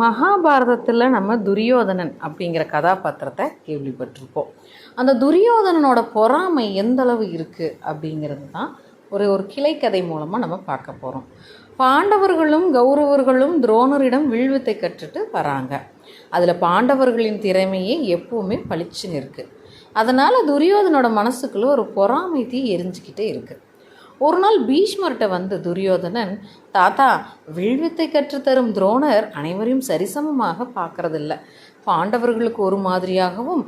மகாபாரதத்தில் நம்ம துரியோதனன் அப்படிங்கிற கதாபாத்திரத்தை கேள்விப்பட்டிருப்போம். அந்த துரியோதனனோட பொறாமை எந்த அளவு இருக்குது அப்படிங்கிறது தான் ஒரு ஒரு கிளைக்கதை மூலமாக நம்ம பார்க்க போகிறோம் பாண்டவர்களும் கௌரவர்களும் துரோணரிடம் வில்வித்தை கற்றுட்டு வராங்க. அதில் பாண்டவர்களின் திறமையே எப்பவுமே பளிச்சுன்னு இருக்குது அதனால் துரியோதனோட மனசுக்குள்ளே ஒரு பொறாமை தீ எரிஞ்சுக்கிட்டே இருக்குது ஒரு நாள் பீஷ்மர்கிட்ட வந்த துரியோதனன் தாத்தா வில்வித்தை கற்றுத்தரும் துரோணர் அனைவரையும் சரிசமமாக பார்க்கறதில்ல. பாண்டவர்களுக்கு ஒரு மாதிரியாகவும்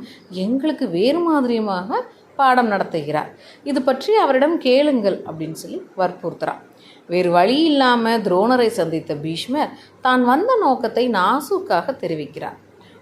எங்களுக்கு வேறு மாதிரியுமாக பாடம் நடத்துகிறார். இது பற்றி அவரிடம் கேளுங்கள் அப்படின்னு சொல்லி வற்புறுத்துறான். வேறு வழி இல்லாமல் துரோணரை சந்தித்த பீஷ்மர் தான் வந்த நோக்கத்தை நாசூக்காக தெரிவிக்கிறார்.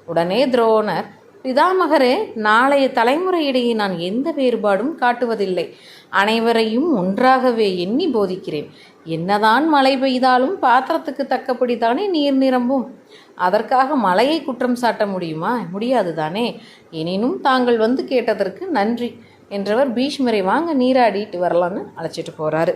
உடனே துரோணர் பிதாமகரே நாளைய தலைமுறையிடையே நான் எந்த வேறுபாடும் காட்டுவதில்லை. அனைவரையும் ஒன்றாகவே எண்ணி போதிக்கிறேன். என்னதான் மழை பெய்தாலும் பாத்திரத்துக்கு தக்கபடி தானே நீர் நிரம்பும். அதற்காக மழையை குற்றம் சாட்ட முடியுமா? முடியாது தானே. எனினும் தாங்கள் வந்து கேட்டதற்கு நன்றி. என்றவர் பீஷ்மரை வாங்க நீராடிட்டு வரலான்னு அழைச்சிட்டு போறாரு.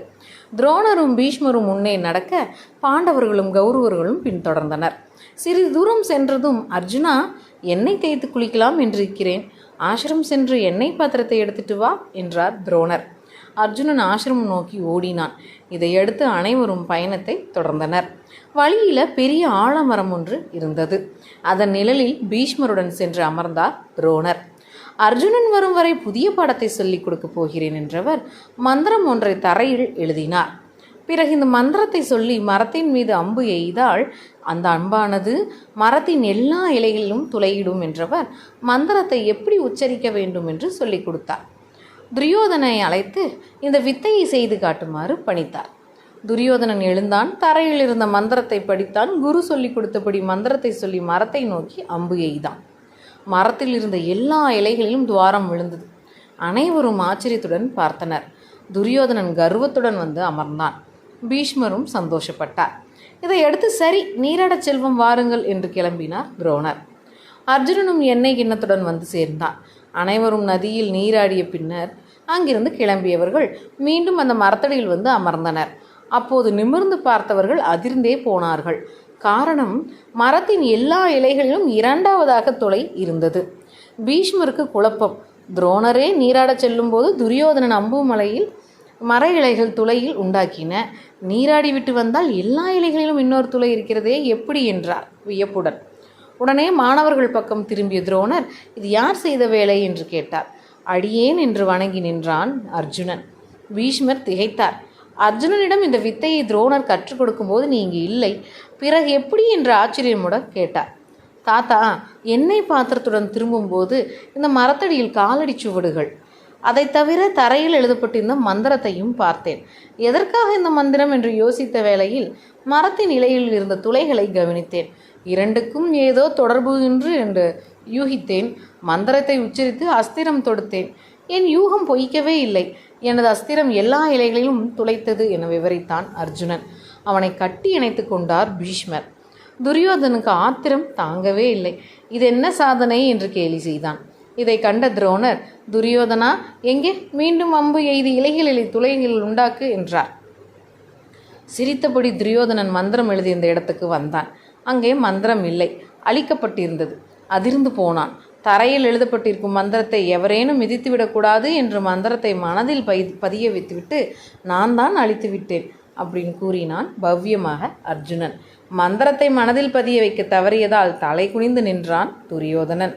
துரோணரும் பீஷ்மரும் முன்னே நடக்க பாண்டவர்களும் கௌரவர்களும் பின்தொடர்ந்தனர். சிறிது தூரம் சென்றதும் அர்ஜுனா எண்ணெய் தேய்த்து குளிக்கலாம் என்றிருக்கிறேன். ஆசிரம் சென்று எண்ணெய் பாத்திரத்தை எடுத்துட்டு வா என்றார் துரோணர். அர்ஜுனன் ஆசிரமம் நோக்கி ஓடினான். இதையடுத்து அனைவரும் பயணத்தை தொடர்ந்தனர். வழியில பெரிய ஆலமரம் ஒன்று இருந்தது. அதன் நிழலில் பீஷ்மருடன் சென்று அமர்ந்தார் துரோணர். அர்ஜுனன் வரும் வரை புதிய பாடத்தை சொல்லிக் கொடுக்கப் போகிறேன் என்றவர் மந்திரம் ஒன்றை தரையில் எழுதினார். பிறகு இந்த மந்திரத்தை சொல்லி மரத்தின் மீது அம்பு எய்தால் அந்த அன்பானது மரத்தின் எல்லா இலைகளிலும் துளையிடும் என்றவர் மந்திரத்தை எப்படி உச்சரிக்க வேண்டும் என்று சொல்லிக் கொடுத்தார். துரியோதனை அழைத்து இந்த வித்தையை செய்து காட்டுமாறு பணித்தார். துரியோதனன் எழுந்தான் தரையில் இருந்த மந்திரத்தை படித்தான். குரு சொல்லி கொடுத்தபடி மந்திரத்தை சொல்லி மரத்தை நோக்கி அம்பு எய்தான். மரத்தில் இருந்த எல்லா இலைகளிலும் துவாரம் விழுந்தது. அனைவரும் ஆச்சரியத்துடன் பார்த்தனர். துரியோதனன் கர்வத்துடன் வந்து அமர்ந்தான். பீஷ்மரும் சந்தோஷப்பட்டார். இதை அடுத்து சரி நீராடச் செல்வம் வாருங்கள் என்று கிளம்பினார் துரோணர். அர்ஜுனனும் எண்ணெய் கிண்ணத்துடன் வந்து சேர்ந்தான். அனைவரும் நதியில் நீராடிய பின்னர் அங்கிருந்து கிளம்பியவர்கள் மீண்டும் அந்த மரத்தடியில் வந்து அமர்ந்தனர். அப்போது நிமிர்ந்து பார்த்தவர்கள் அதிர்ந்தே போனார்கள். காரணம் மரத்தின் எல்லா இலைகளிலும் இரண்டாவதாக துளை இருந்தது. பீஷ்மருக்கு குழப்பம். துரோணரே நீராடச் செல்லும்போது துரியோதனன் அம்புமலையில் மர இலைகள் துளையில் உண்டாக்கின. நீராடி விட்டு வந்தால் எல்லா இலைகளிலும் இன்னொரு துளை இருக்கிறதே எப்படி என்றார் வியப்புடன். உடனே மாணவர்கள் பக்கம் திரும்பிய துரோணர் இது யார் செய்த வேலை? என்று கேட்டார். அடியேன் என்று வணங்கி நின்றான் அர்ஜுனன். பீஷ்மர் திகைத்தார். அர்ஜுனனிடம் இந்த வித்தையை துரோணர் கற்றுக் கொடுக்கும்போது நீ இங்கு இல்லை. பிறகு எப்படி? என்று ஆச்சரியமுடன் கேட்டார். தாத்தா எண்ணெய் பாத்திரத்துடன் திரும்பும்போது இந்த மரத்தடியில் காலடி சுவடுகள். அதை தவிர தரையில் எழுதப்பட்டிருந்த மந்திரத்தையும் பார்த்தேன். எதற்காக இந்த மந்திரம் என்று யோசித்த வேளையில் மரத்தின் இலையில் இருந்த துளைகளை கவனித்தேன். இரண்டுக்கும் ஏதோ தொடர்பு என்று என்று யூகித்தேன். மந்திரத்தை உச்சரித்து அஸ்திரம் தொடுத்தேன். என் யூகம் பொய்க்கவே இல்லை. எனது அஸ்திரம் எல்லா இலைகளிலும் துளைத்தது என விவரித்தான் அர்ஜுனன். அவனை கட்டி இணைத்து கொண்டார் பீஷ்மர். துரியோதனுக்கு ஆத்திரம் தாங்கவே இல்லை. இது என்ன சாதனை என்று கேலி செய்தான். இதை கண்ட துரோணர் துரியோதனா எங்கே? மீண்டும் அம்பு எய்தி இலைகளில் துளைகளில் உண்டாக்கு என்றார். சிரித்தபடி துரியோதனன் மந்திரம் எழுதிய இந்த இடத்துக்கு வந்தான். அங்கே மந்திரம் இல்லை அழிக்கப்பட்டிருந்தது. அதிர்ந்து போனான். தரையில் எழுதப்பட்டிருக்கும் மந்திரத்தை எவரேனும் மிதித்துவிடக்கூடாது என்று மந்திரத்தை மனதில் பதி பதிய வைத்துவிட்டு நான் தான் அழித்து விட்டேன் அப்படின்னு கூறினான் பவ்யமாக அர்ஜுனன். மந்திரத்தை மனதில் பதிய வைக்க தவறியதால் தலை குனிந்து நின்றான் துரியோதனன்.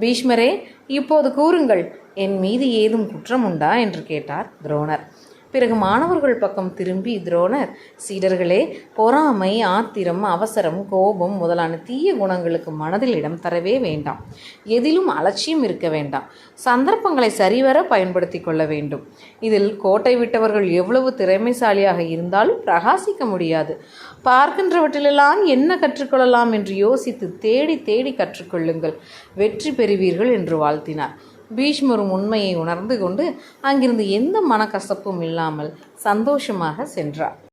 பீஷ்மரே இப்போது கூறுங்கள் என் மீது ஏதும் குற்றம் உண்டா என்று கேட்டார் துரோணர். பிறகு மாணவர்கள் பக்கம் திரும்பி துரோணர் சீடர்களே பொறாமை ஆத்திரம் அவசரம் கோபம் முதலான தீய குணங்களுக்கு மனதில் இடம் தரவே வேண்டாம். எதிலும் அலட்சியம் இருக்க வேண்டாம். சந்தர்ப்பங்களை சரிவர பயன்படுத்தி கொள்ள வேண்டும். இதில் கோட்டை விட்டவர்கள் எவ்வளவு திறமைசாலியாக இருந்தாலும் பிரகாசிக்க முடியாது. பார்க்கின்றவற்றிலெல்லாம் என்ன கற்றுக்கொள்ளலாம் என்று யோசித்து தேடி தேடி கற்றுக்கொள்ளுங்கள். வெற்றி பெறுவீர்கள் என்று வாழ்த்தினார். பீஷ்மரும் உண்மையை உணர்ந்து கொண்டு அங்கிருந்து எந்த மனக்கசப்பும் இல்லாமல் சந்தோஷமாக சென்றார்.